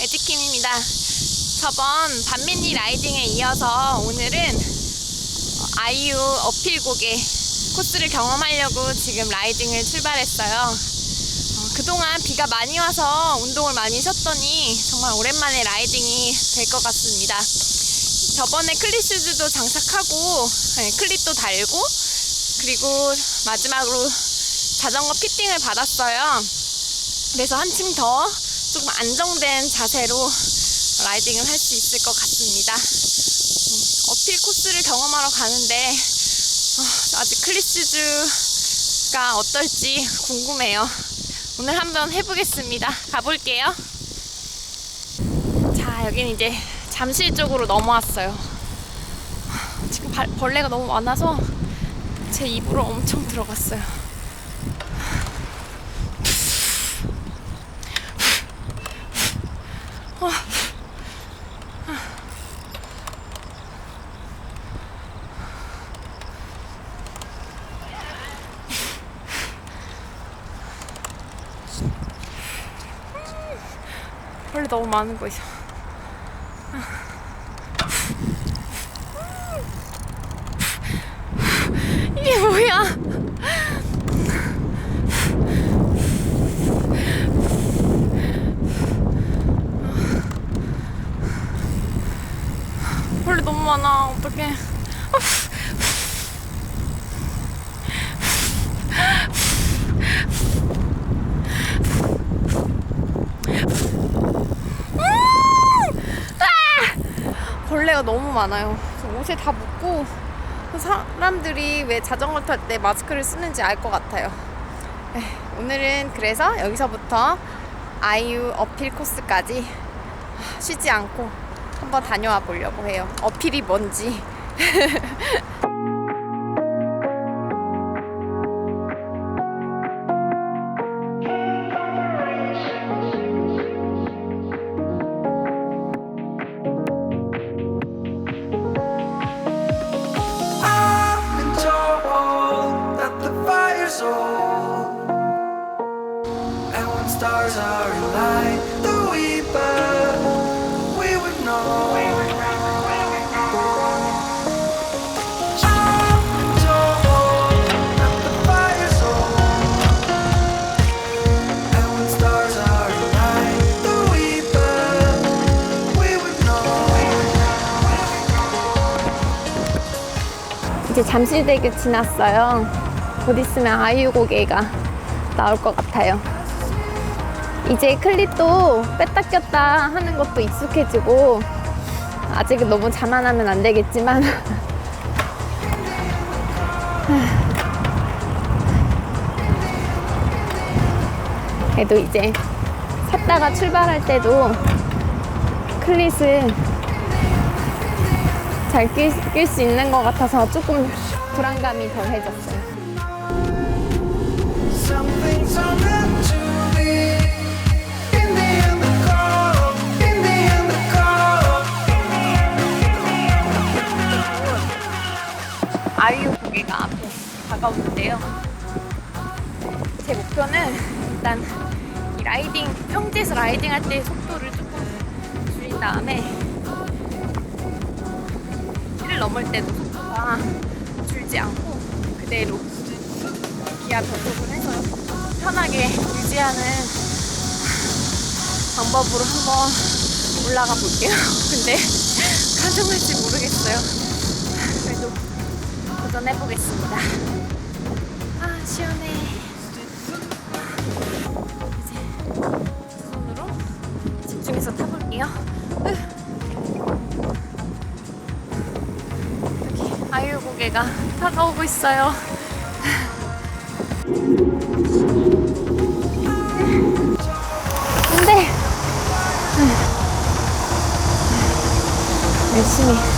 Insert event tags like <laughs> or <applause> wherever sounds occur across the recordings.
에지킴입니다. 저번 반민니 라이딩에 이어서 오늘은 어, 아이유 어필곡의 코스를 경험하려고 지금 라이딩을 출발했어요. 어, 그동안 비가 많이 와서 운동을 많이 쉬었더니 정말 오랜만에 라이딩이 될 것 같습니다. 저번에 클리슈즈도 장착하고 네, 클립도 달고 그리고 마지막으로 자전거 피팅을 받았어요. 그래서 한층 더 조금 안정된 자세로 라이딩을 할 수 있을 것 같습니다. 음, 어필 코스를 경험하러 가는데 어, 아직 클리스즈가 어떨지 궁금해요. 오늘 한번 해보겠습니다. 가볼게요. 자, 여긴 이제 잠실 쪽으로 넘어왔어요. 지금 발- 벌레가 너무 많아서 제 입으로 엄청 들어갔어요. 벌레 너무 많은 곳이야. 이게 뭐야? 벌레 너무 많아. 어떡해. 벌레가 너무 많아요. 옷에 다 묻고 사람들이 왜 자전거 탈 때 마스크를 쓰는지 알 것 같아요. 에휴, 오늘은 그래서 여기서부터 아이유 어필 코스까지 쉬지 않고 한번 다녀와 보려고 해요. 어필이 뭔지. <laughs> 이제 잠실대교 지났어요. 곧 있으면 아이유 고개가 나올 것 같아요. 이제 클립도 뺐다 꼈다 하는 것도 익숙해지고 아직은 너무 자만하면 안 되겠지만 <laughs> 그래도 이제 샀다가 출발할 때도 클릿을 잘 낄 수 있는 것 같아서 조금 불안감이 덜해졌어요. 아이유 고개가 앞에 다가오는데요. 제 목표는 일단 이 라이딩, 평지에서 라이딩 할 때 속도를 조금 줄인 다음에 길을 넘을 때도 속도가 줄지 않고 그대로 기아 변속을 해서 편하게 유지하는 방법으로 한번 올라가 볼게요. <laughs> 근데 가능할지 모르겠어요. 그래도 도전해 보겠습니다. 아 시원해. 이제 두 손으로 집중해서 타볼게요. 으. 여기 아유 고개가 다가오고 있어요. 안돼. 열심히.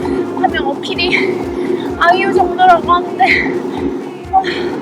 어필이 <laughs> 아이유 정도라고 하는데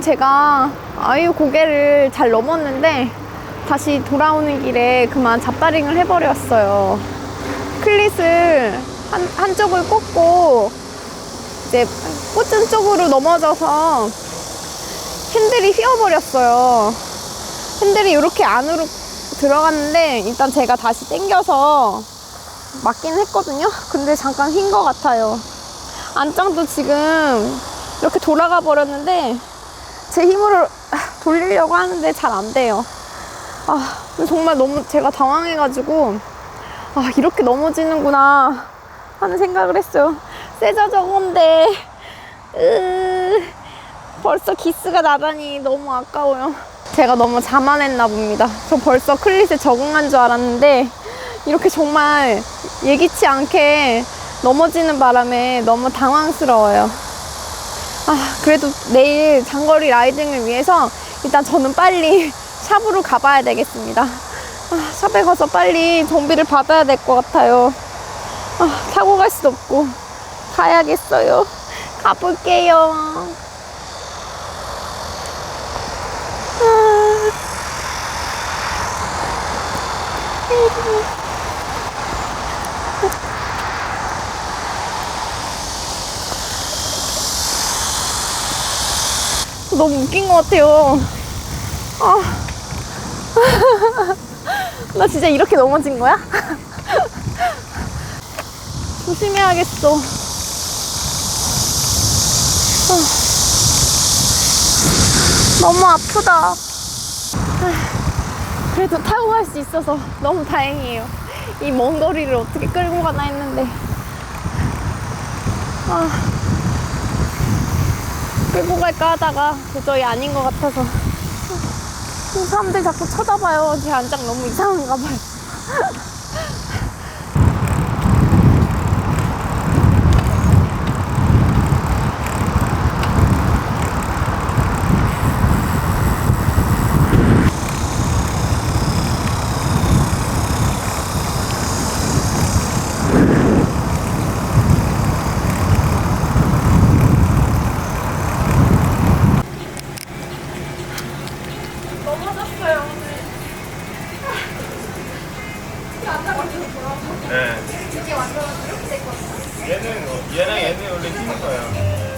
제가 아이유 고개를 잘 넘었는데 다시 돌아오는 길에 그만 잡다링을 해버렸어요. 클릿을 한, 한쪽을 꽂고 이제 꽂은 쪽으로 넘어져서 핸들이 휘어버렸어요. 핸들이 이렇게 안으로 들어갔는데 일단 제가 다시 당겨서 맞긴 했거든요. 근데 잠깐 휜 것 같아요. 안장도 지금 이렇게 돌아가 버렸는데 제 힘으로 돌리려고 하는데 잘 안 돼요. 아, 정말 너무 제가 당황해가지고 아, 이렇게 넘어지는구나 하는 생각을 했어요. 새 자전거인데 으, 벌써 기스가 나다니 너무 아까워요. 제가 너무 자만했나 봅니다. 저 벌써 클릿에 적응한 줄 알았는데 이렇게 정말 예기치 않게 넘어지는 바람에 너무 당황스러워요. 아, 그래도 내일 장거리 라이딩을 위해서 일단 저는 빨리 <laughs> 샵으로 가봐야 되겠습니다. 아, 샵에 가서 빨리 정비를 받아야 될 것 같아요. 아, 타고 갈 수도 없고 가야겠어요. 가볼게요. 너무 웃긴 것 같아요. 아. <laughs> 나 진짜 이렇게 넘어진 거야? <laughs> 조심해야겠어. 아. 너무 아프다. 아. 그래도 타고 갈 수 있어서 너무 다행이에요. 이 먼 거리를 어떻게 끌고 가나 했는데. 아. 끌고 갈까 하다가 도저히 아닌 것 같아서. 이 사람들 자꾸 쳐다봐요. 제 안장 너무 이상한가 봐요. <laughs> 넘어졌어요, 오늘. 앉아가지고 뭐라고. 네. 이게 완전 이렇게 됐거든요. 얘는 어, 얘랑 얘는 원래 튀는 거예요.